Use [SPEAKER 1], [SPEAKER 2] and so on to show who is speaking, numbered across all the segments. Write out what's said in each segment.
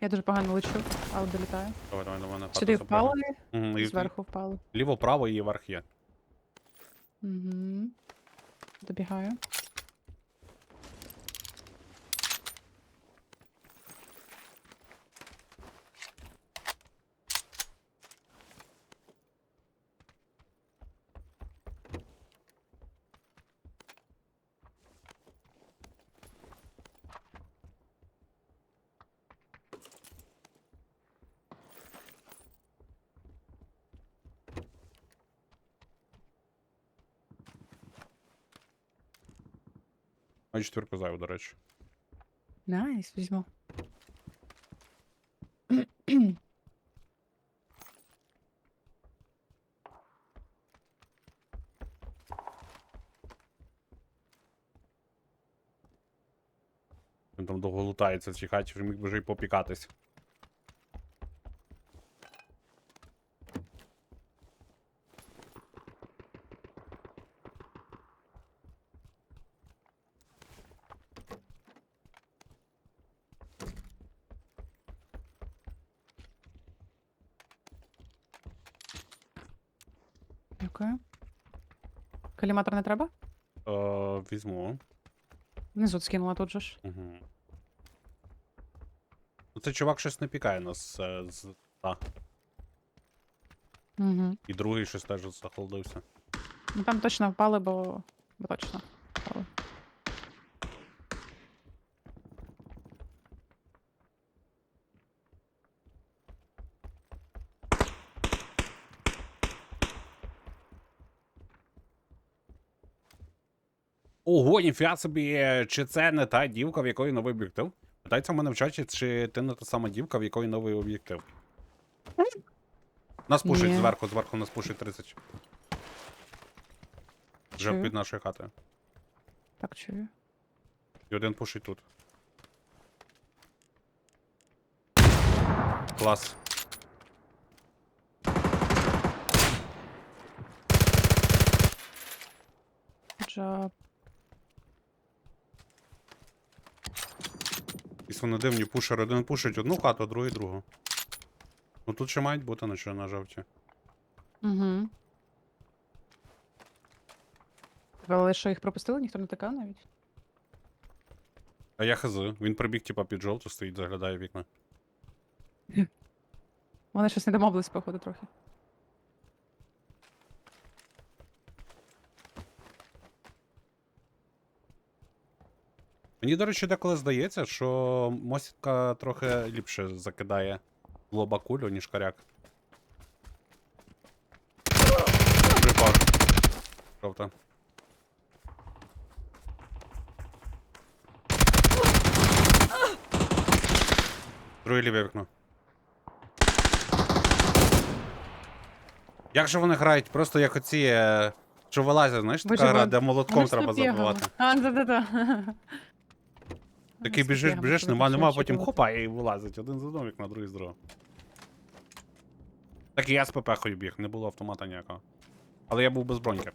[SPEAKER 1] Я дуже погано лечу, але долітаю.
[SPEAKER 2] Давай, давай, давай, мене.
[SPEAKER 1] Сюди впали.
[SPEAKER 2] Мгм, і
[SPEAKER 1] зверху впали.
[SPEAKER 2] Ліво, право і верх є.
[SPEAKER 1] Угу. Добігаю.
[SPEAKER 2] А четверку зайву, до речі.
[SPEAKER 1] Найс, візьму.
[SPEAKER 2] Він там довго лутається в цій хаті, вже міг би вже й попікатись.
[SPEAKER 1] Дякую. Каліматор не треба?
[SPEAKER 2] Е, візьму.
[SPEAKER 1] Внизу скинула тут же ж.
[SPEAKER 2] Угу. Ну, Цей чувак щось не пікає нас е, з. Та.
[SPEAKER 1] Угу.
[SPEAKER 2] І другий щось теж захолодився.
[SPEAKER 1] Ну там точно впали, бо. бо точно впали.
[SPEAKER 2] Ого, ніфіга собі, чи це не та дівка, в якої новий об'єктив? Питається в мене в чаті, чи ти не та сама дівка, в якої новий об'єктив. Нас пушить
[SPEAKER 1] Ні.
[SPEAKER 2] зверху, зверху нас пушить 30. Вже
[SPEAKER 1] Чую.
[SPEAKER 2] під нашою хатою.
[SPEAKER 1] Так чую.
[SPEAKER 2] І один пушить тут. Клас.
[SPEAKER 1] Джаб.
[SPEAKER 2] І вони дивні пушери. Один пушить одну хату, а другий другу. Ну тут ще мають бути на що на жовті.
[SPEAKER 1] Угу. Але що їх пропустили, ніхто не тикав навіть.
[SPEAKER 2] А я хз. Він прибіг, типа, під жовту, стоїть, заглядає в вікна.
[SPEAKER 1] Вони щось не домовились, походу, трохи.
[SPEAKER 2] Мені, до речі, деколи здається, що Мосітка трохи ліпше закидає в лоба кулю, ніж коряк. Припав. Жовта. Друге ліве вікно. Як же вони грають? Просто як оці, е, що вилазять, знаєш, така гра, де молотком
[SPEAKER 1] Вони ж
[SPEAKER 2] треба
[SPEAKER 1] тут бігали.
[SPEAKER 2] забивати.
[SPEAKER 1] А, да-да-да.
[SPEAKER 2] Такий біжиш, біжиш, нема, нема, потім хопа і вилазить. Один з одного вікна, другий з другого. Так і я з ПП-хою біг, не було автомата ніякого. Але я був без броньки.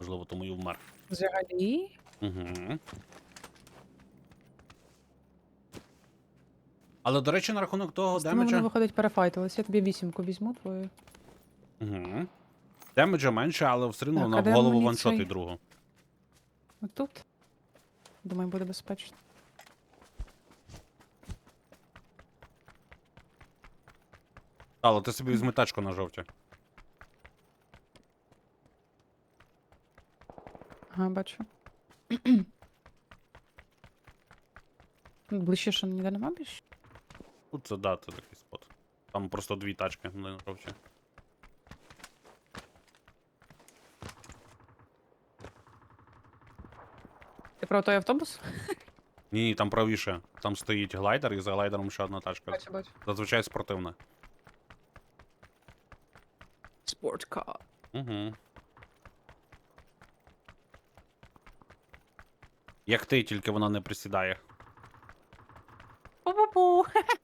[SPEAKER 2] Можливо, тому і вмер.
[SPEAKER 1] Взагалі.
[SPEAKER 2] Угу. Але, до речі, на рахунок того
[SPEAKER 1] З тими вони
[SPEAKER 2] демеджа.
[SPEAKER 1] виходить перефайтились. Я тобі вісімку візьму твою.
[SPEAKER 2] Угу. Демеджа менше, але все одно
[SPEAKER 1] Так,
[SPEAKER 2] вона
[SPEAKER 1] а
[SPEAKER 2] в
[SPEAKER 1] де
[SPEAKER 2] голову
[SPEAKER 1] амуніція?
[SPEAKER 2] ваншотить другу.
[SPEAKER 1] Отут. Думаю, буде безпечно.
[SPEAKER 2] Але ти собі візьми тачку на жовті.
[SPEAKER 1] Ага, бачу. Ближче, що ніде нема більше?
[SPEAKER 2] Тут це да, це такий спот. Там просто дві тачки на жовті.
[SPEAKER 1] Ти про той автобус?
[SPEAKER 2] Ні, ні, там правіше. Там стоїть глайдер, і за глайдером ще одна тачка.
[SPEAKER 1] Бачу, бачу.
[SPEAKER 2] Зазвичай спортивна.
[SPEAKER 1] Спорткар.
[SPEAKER 2] Угу. Як ти, тільки вона не присідає.
[SPEAKER 1] Пу-пу-пу.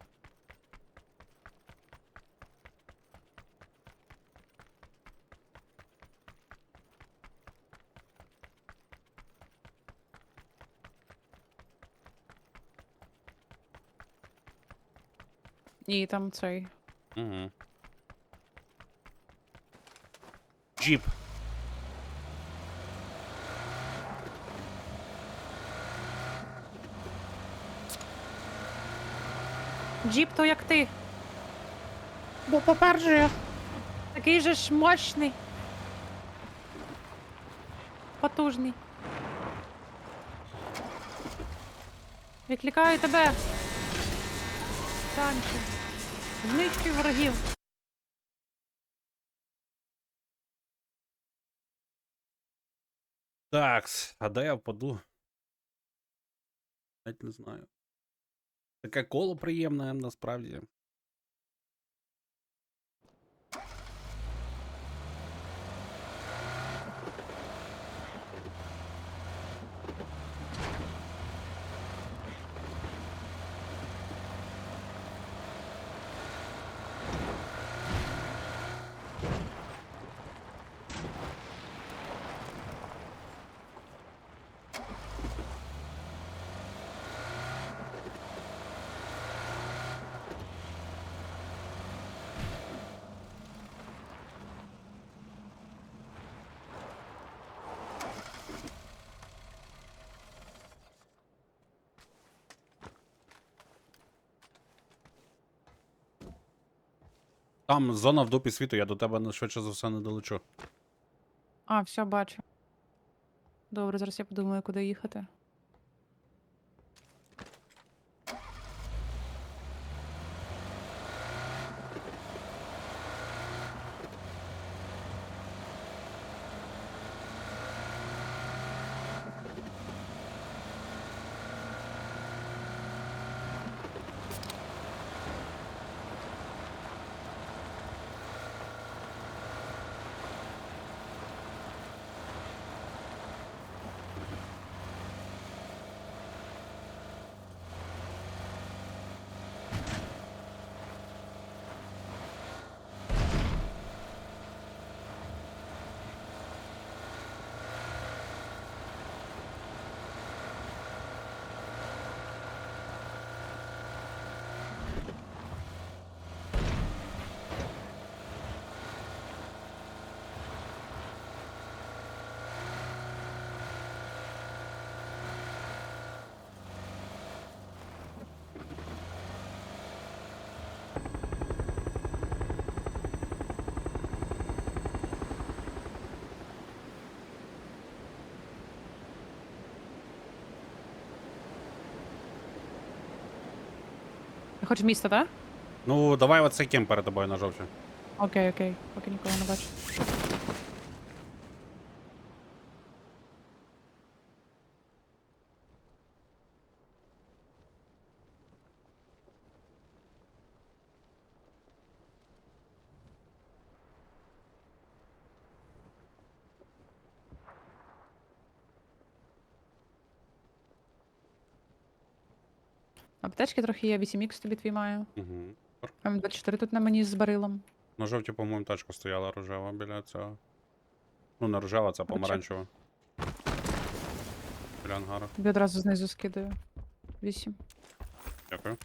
[SPEAKER 1] Ні, там цей.
[SPEAKER 2] Угу. Джіп.
[SPEAKER 1] Джіп то як ти.
[SPEAKER 2] Бо по-перше,
[SPEAKER 1] Такий же ж мощний. Потужний. Відкликаю тебе. Танче. Знищуй ворогів.
[SPEAKER 2] Так, а де я впаду? Навіть не знаю. Таке коло приємне насправді. Там зона в дупі світу, я до тебе швидше за все не долечу.
[SPEAKER 1] А, все, бачу. Добре, зараз я подумаю, куди їхати. Хочеш місто, так?
[SPEAKER 2] Ну, давай оцей кем перед тобою на жовті.
[SPEAKER 1] Окей, окей, поки нікого не бачу. Аптечки трохи є, 8х тобі твій маю.
[SPEAKER 2] Угу.
[SPEAKER 1] М24 тут на мені з барилом.
[SPEAKER 2] На жовті, по-моєму, тачка стояла рожева біля цього. Ну, не рожева, це помаранчева. Біля ангару.
[SPEAKER 1] Тобі одразу знизу скидаю. 8.
[SPEAKER 2] Дякую.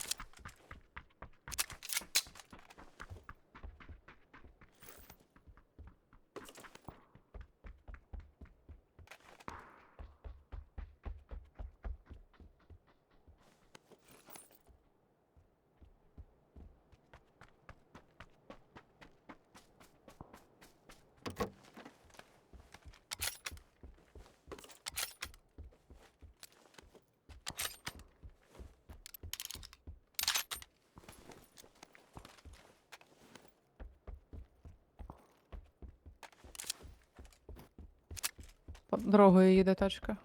[SPEAKER 1] Дорогою їде тачка.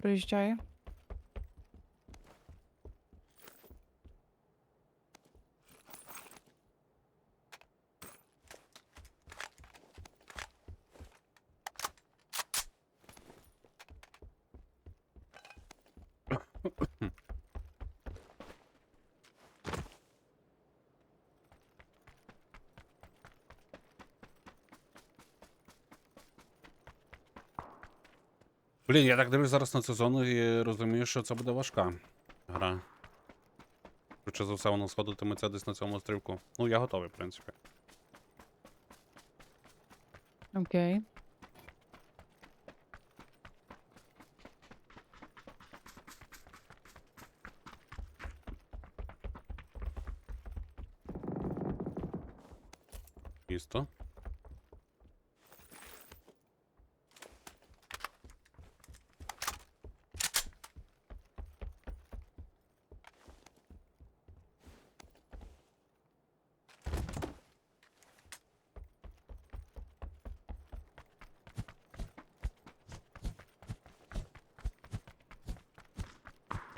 [SPEAKER 1] Проїжджає.
[SPEAKER 2] Блін, я так дивлюсь зараз на цю зону і розумію, що це буде важка гра. швидше за все воно сходитиметься десь на цьому стрілку. Ну, я готовий, в принципі.
[SPEAKER 1] Окей.
[SPEAKER 2] Місто.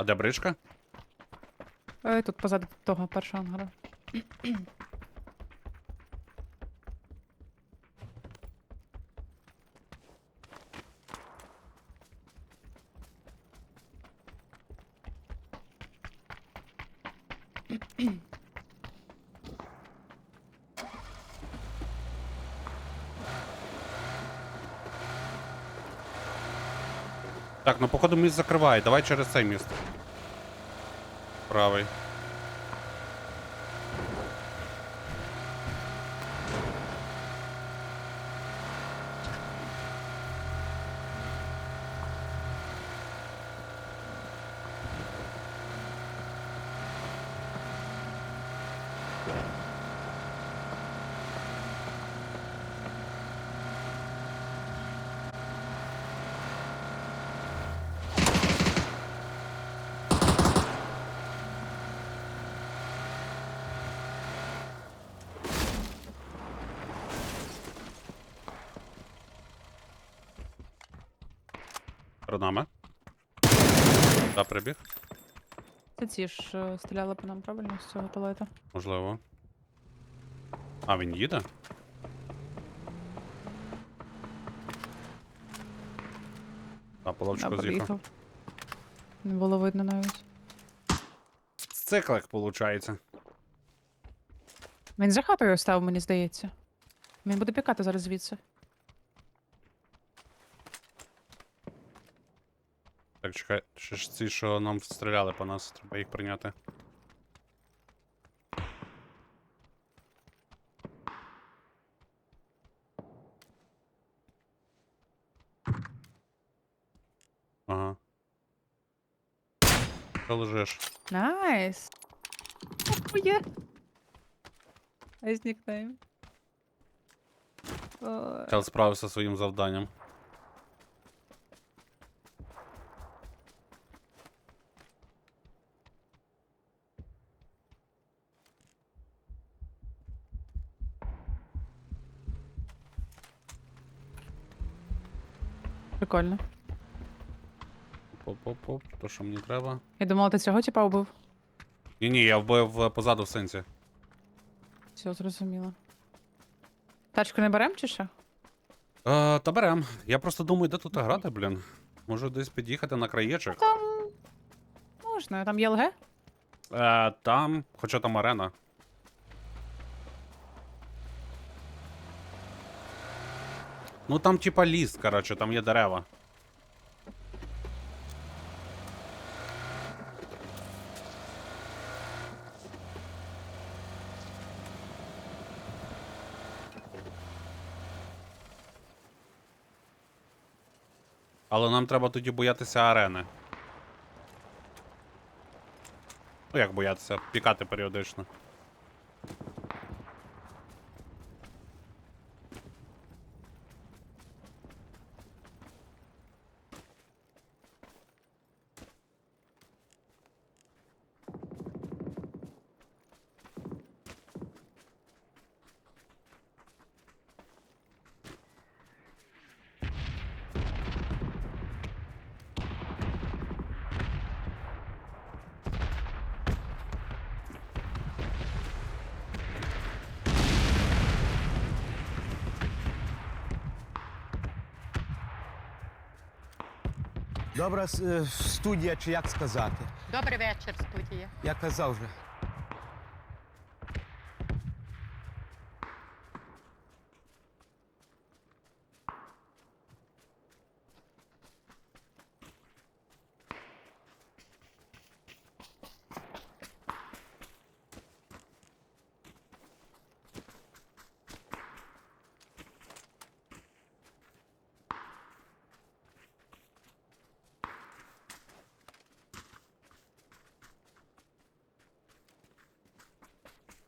[SPEAKER 2] Де бричка?
[SPEAKER 1] Е, тут позаду того першого ангара.
[SPEAKER 2] Так, ну походу міст закриває. Давай через цей міст. Правий. Перед нами. Да, прибіг.
[SPEAKER 1] Це ці ж е, стріляли по нам, правильно, з цього туалету?
[SPEAKER 2] Можливо. А, він їде? А,
[SPEAKER 1] Да,
[SPEAKER 2] з'їхав.
[SPEAKER 1] Не було видно навіть.
[SPEAKER 2] Циклик, виходить.
[SPEAKER 1] Він за хатою став, мені здається. Він буде пікати зараз звідси.
[SPEAKER 2] Так, чекай, ще ж ці, що нам стріляли по нас, треба їх прийняти. Ага. Що лежиш?
[SPEAKER 1] Найс! Охує! Айс нікнейм. Ой.
[SPEAKER 2] Чел справився зі своїм завданням.
[SPEAKER 1] Прикольно.
[SPEAKER 2] Поп-поп-поп, то що мені треба.
[SPEAKER 1] Я думала, ти цього типа убив.
[SPEAKER 2] Ні, ні, я вбив е, позаду в сенсі.
[SPEAKER 1] Все, зрозуміло. Тачку не берем чи що?
[SPEAKER 2] Е, та берем. Я просто думаю, де тут грати, блін. Можу десь під'їхати на краєчок.
[SPEAKER 1] Там. Можна, там є ЛГ?
[SPEAKER 2] Е, там, хоча там арена. Ну там типа ліс, коротше, там є дерева. Але нам треба тоді боятися арени. Ну як боятися? Пікати періодично.
[SPEAKER 3] Добра е, студія, чи як сказати?
[SPEAKER 4] Добрий вечір, студія.
[SPEAKER 3] Я казав вже.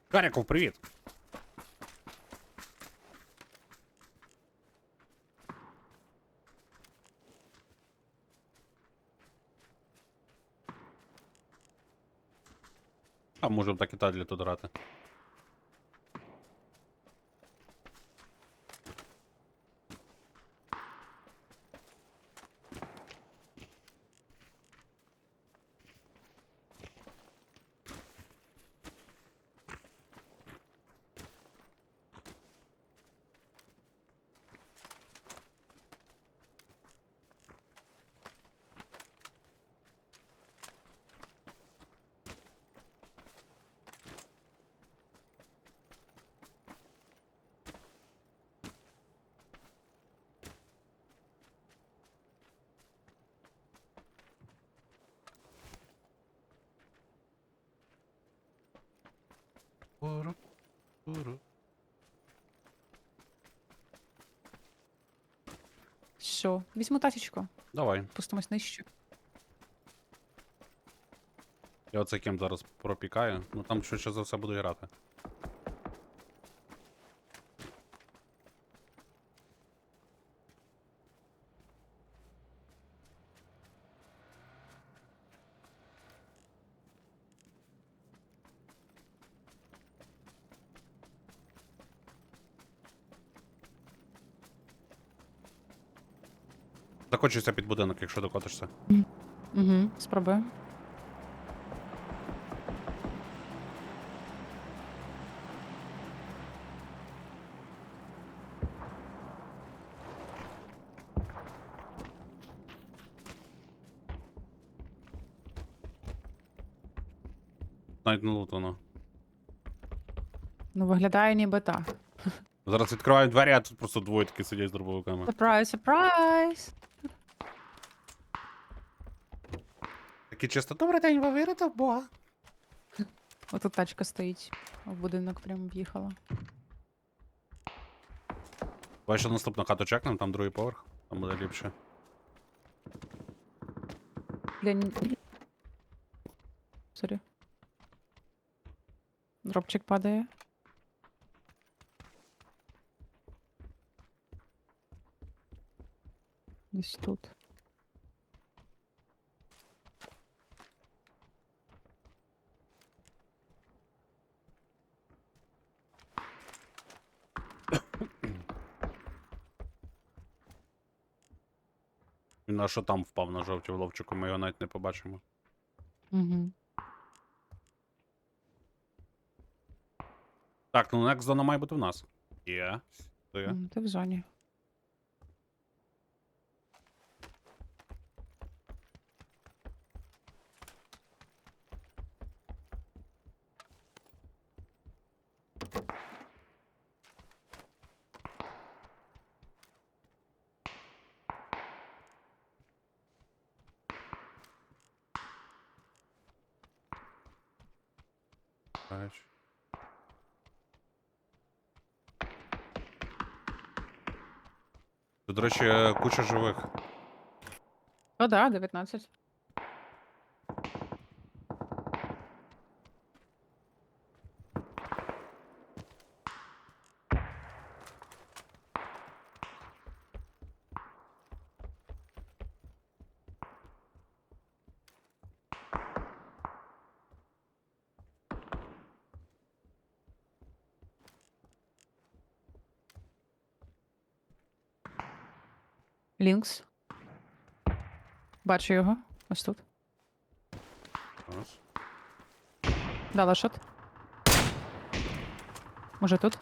[SPEAKER 2] Каряков, привіт. А можемо так і тадлі тут грати. Пуру, пуру.
[SPEAKER 1] Що? Візьму тачечку,
[SPEAKER 2] Давай.
[SPEAKER 1] пустимось нижче.
[SPEAKER 2] Я оце ким зараз пропікаю. Ну там швидше за все буду грати. Закочуйся під будинок, якщо докотишся.
[SPEAKER 1] Угу, спробую.
[SPEAKER 2] Навіть не лутано.
[SPEAKER 1] Ну, виглядає ніби так.
[SPEAKER 2] Зараз відкриваю двері, а тут просто двоє такі сидять з дробовиками.
[SPEAKER 1] Сюрприз, сюрприз!
[SPEAKER 2] Такі чисто, добрий день, ви вірите в Бога?
[SPEAKER 1] Отут тачка стоїть. В будинок прямо в'їхала.
[SPEAKER 2] Давай ще наступну хату чекнемо, там другий поверх, там буде ліпше.
[SPEAKER 1] Для... ні- Сорі. Дропчик падає. Десь тут.
[SPEAKER 2] Він на що там впав на жовті в ловчику, ми його навіть не побачимо.
[SPEAKER 1] Угу.
[SPEAKER 2] Так, ну next зона має бути в нас. Є. Є.
[SPEAKER 1] Ти в зоні.
[SPEAKER 2] Тут, до речі, куча живих.
[SPEAKER 1] О, да, 19. Лінкс. Бачу його. Ось тут.
[SPEAKER 2] Ось.
[SPEAKER 1] Дала шот. Може тут?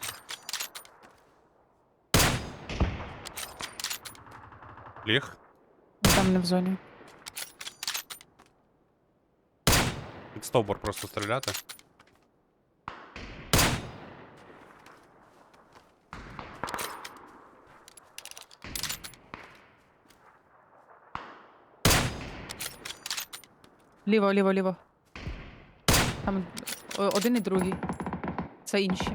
[SPEAKER 2] Ліг.
[SPEAKER 1] Там не в зоні.
[SPEAKER 2] Під стовбур просто стріляти.
[SPEAKER 1] Ліво, ліво, ліво. Там о- один і другий. Це інші.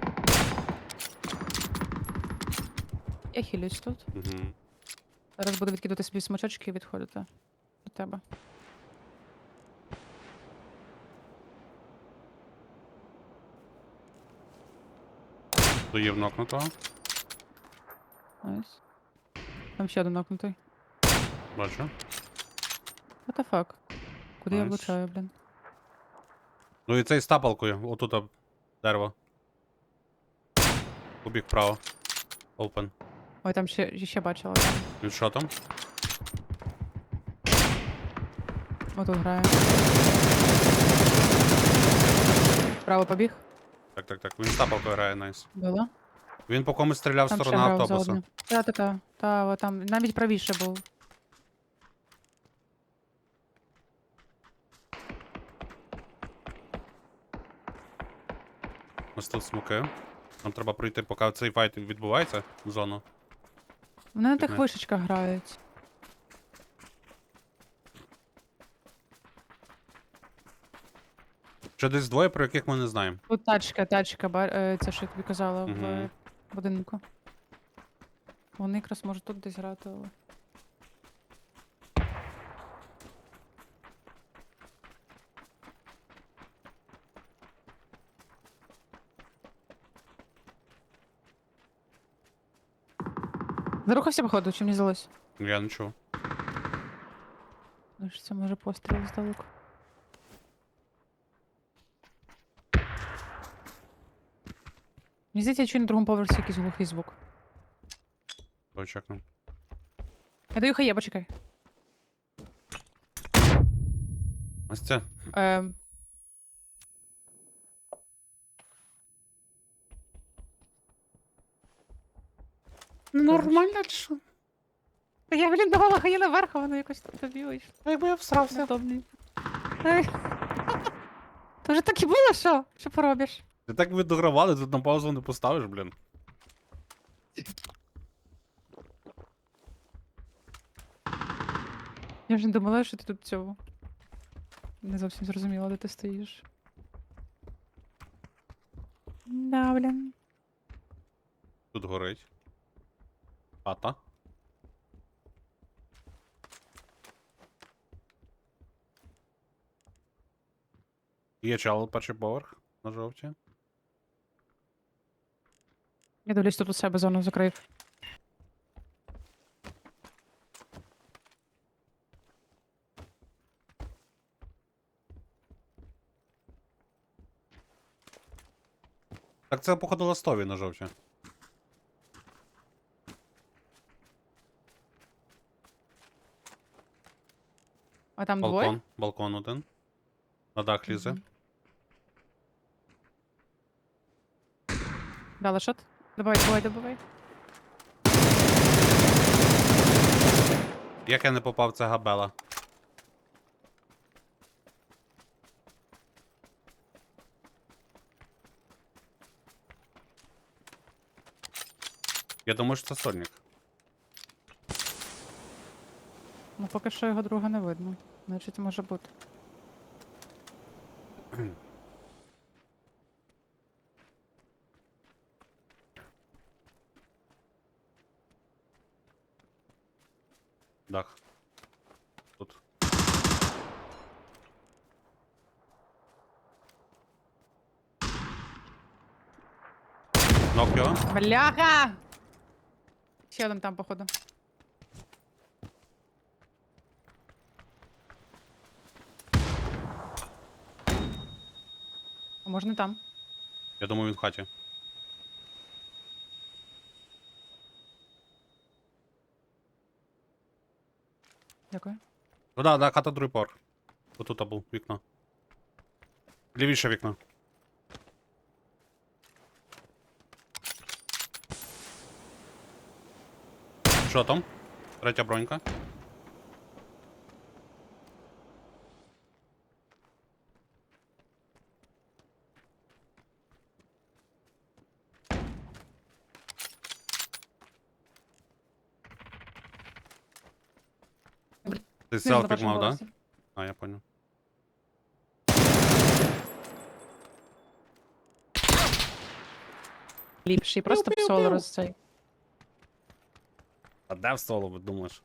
[SPEAKER 1] Я хилюсь тут.
[SPEAKER 2] Угу.
[SPEAKER 1] Зараз буду відкидати собі смачочки і відходити до тебе.
[SPEAKER 2] Доїв нокнутого.
[SPEAKER 1] Найс. Там ще один нокнутий.
[SPEAKER 2] Бачу.
[SPEAKER 1] What the fuck? Куди я
[SPEAKER 2] Найс.
[SPEAKER 1] влучаю, блін?
[SPEAKER 2] Ну і цей з тапалкою. Отут об дерево. Убіг вправо. Open.
[SPEAKER 1] Ой, там ще, ще бачила.
[SPEAKER 2] Він що там?
[SPEAKER 1] Отут грає. Право побіг.
[SPEAKER 2] Так, так, так. Він з тапалкою грає, найс.
[SPEAKER 1] Було.
[SPEAKER 2] Він по комусь стріляв
[SPEAKER 1] Там ще
[SPEAKER 2] сторони
[SPEAKER 1] грав за
[SPEAKER 2] автобуса.
[SPEAKER 1] одним. Та, та, та. Та, там навіть правіше був.
[SPEAKER 2] Тут смоки. Нам треба пройти, поки цей файт відбувається в зону.
[SPEAKER 1] Вони на тих
[SPEAKER 2] Мгм.
[SPEAKER 1] вишечках грають.
[SPEAKER 2] Ще десь двоє, про яких ми не знаємо.
[SPEAKER 1] Тут тачка, тачка, ба- е, це що я тобі казала в
[SPEAKER 2] Мгм.
[SPEAKER 1] е, будинку. Вони якраз можуть тут десь грати, але. Зарухався, походу, чи мені здалось?
[SPEAKER 2] Я не чув.
[SPEAKER 1] Ну, що Це може постріл здалеку. Мені здається, я чую на другому поверсі якийсь глухий звук.
[SPEAKER 2] Давай чекнемо.
[SPEAKER 1] Я даю хає, почекай.
[SPEAKER 2] Ось це.
[SPEAKER 1] Ем,
[SPEAKER 2] Нормально чи що?
[SPEAKER 1] Та Я, блін, давала хає наверх, а воно якось тут тобі вийшло.
[SPEAKER 2] Якби я всрався.
[SPEAKER 1] Неудобно. Ей. То вже так і було, що? Що поробиш?
[SPEAKER 2] Ти так ви догравали, тут на паузу не поставиш, блін.
[SPEAKER 1] Я вже не думала, що ти тут цього. Не зовсім зрозуміла, де ти стоїш. Да, блін.
[SPEAKER 2] Тут горить. Хата. Є чал перший поверх на жовті.
[SPEAKER 1] Я дивлюсь, тут у себе зону закрив.
[SPEAKER 2] Так це походу ластові на жовті.
[SPEAKER 1] А там двоє?
[SPEAKER 2] Балкон. Балкон один. На дах лізе.
[SPEAKER 1] Мгм. Дала шот? Давай, давай, добивай.
[SPEAKER 2] Як я не попав, це габела. Я думаю, що це сольник.
[SPEAKER 1] Ну, поки що його друга не видно. Значить, може бути.
[SPEAKER 2] Дах. Тут. Нок його.
[SPEAKER 1] Бляха! Ще один там, походу. можна там?
[SPEAKER 2] Я думаю, він в хаті.
[SPEAKER 1] Дякую.
[SPEAKER 2] Ну да, да, хата другий поверх. Отут був вікно. Лівіше вікно. Що там? Третя бронька. Ти
[SPEAKER 1] Знизу на
[SPEAKER 2] селфік
[SPEAKER 1] першому
[SPEAKER 2] мав, да?
[SPEAKER 1] поверсі.
[SPEAKER 2] А, я понял.
[SPEAKER 1] Ліпший, просто в соло роз цей.
[SPEAKER 2] А де в соло, ви думаєш?